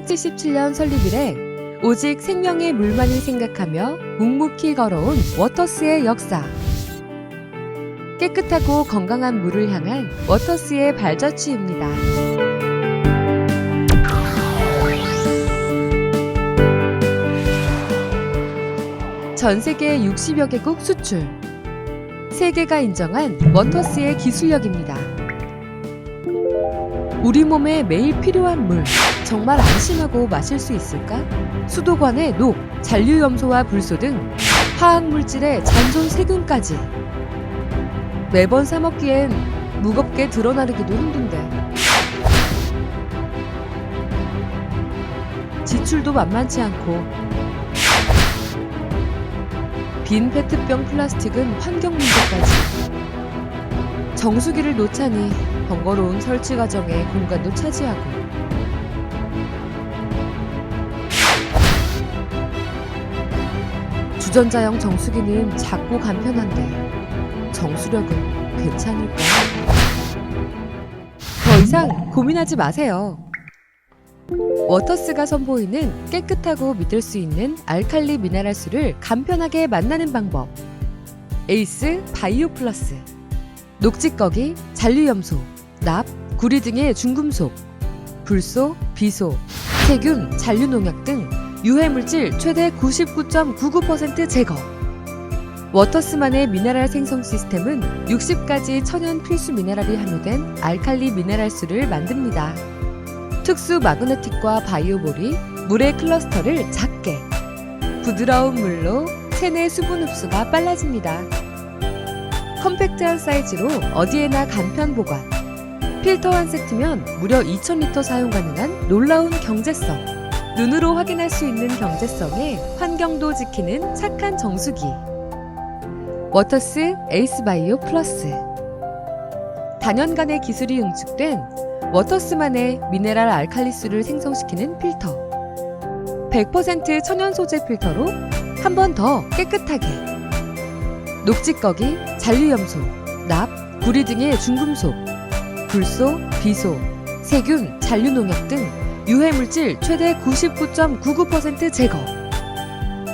1977년 설립 이래 오직 생명의 물만을 생각하며 묵묵히 걸어온 워터스의 역사. 깨끗하고 건강한 물을 향한 워터스의 발자취입니다. 전 세계 60여 개국 수출. 세계가 인정한 워터스의 기술력입니다. 우리 몸에 매일 필요한 물, 정말 안심하고 마실 수 있을까? 수도관의 녹, 잔류염소와 불소 등 화학물질의 잔존 세균까지. 매번 사먹기엔 무겁게 드러나르기도 힘든데. 지출도 만만치 않고 빈 페트병 플라스틱은 환경 문제까지. 정수기를 놓자니 번거로운 설치 과정에 공간도 차지하고. 주전자형 정수기는 작고 간편한데 정수력은 괜찮을까? 더 이상 고민하지 마세요. 워터스가 선보이는 깨끗하고 믿을 수 있는 알칼리 미네랄수를 간편하게 만나는 방법. 에이스 바이오 플러스. 녹지꺼기, 잔류염소, 납, 구리 등의 중금속, 불소, 비소, 세균, 잔류농약 등 유해물질 최대 99.99% 제거. 워터스만의 미네랄 생성 시스템은 60가지 천연 필수 미네랄이 함유된 알칼리 미네랄수를 만듭니다. 특수 마그네틱과 바이오볼이 물의 클러스터를 작게 부드러운 물로 체내 수분 흡수가 빨라집니다. 컴팩트한 사이즈로 어디에나 간편 보관. 필터 한 세트면 무려 2,000리터 사용 가능한 놀라운 경제성. 눈으로 확인할 수 있는 경제성에 환경도 지키는 착한 정수기. 워터스 에이스 바이오 플러스. 단연간의 기술이 응축된 워터스만의 미네랄 알칼리수를 생성시키는 필터. 100% 천연 소재 필터로 한 번 더 깨끗하게. 녹지 꺼기, 잔류 염소, 납, 구리 등의 중금속, 불소, 비소, 세균, 잔류농약 등 유해물질 최대 99.99% 제거.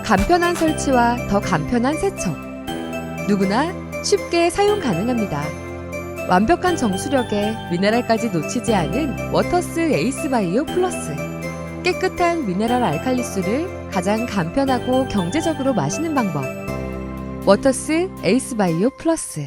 간편한 설치와 더 간편한 세척. 누구나 쉽게 사용 가능합니다. 완벽한 정수력에 미네랄까지 놓치지 않은 워터스 에이스 바이오 플러스. 깨끗한 미네랄 알칼리수를 가장 간편하고 경제적으로 마시는 방법. 워터스 에이스 바이오 플러스.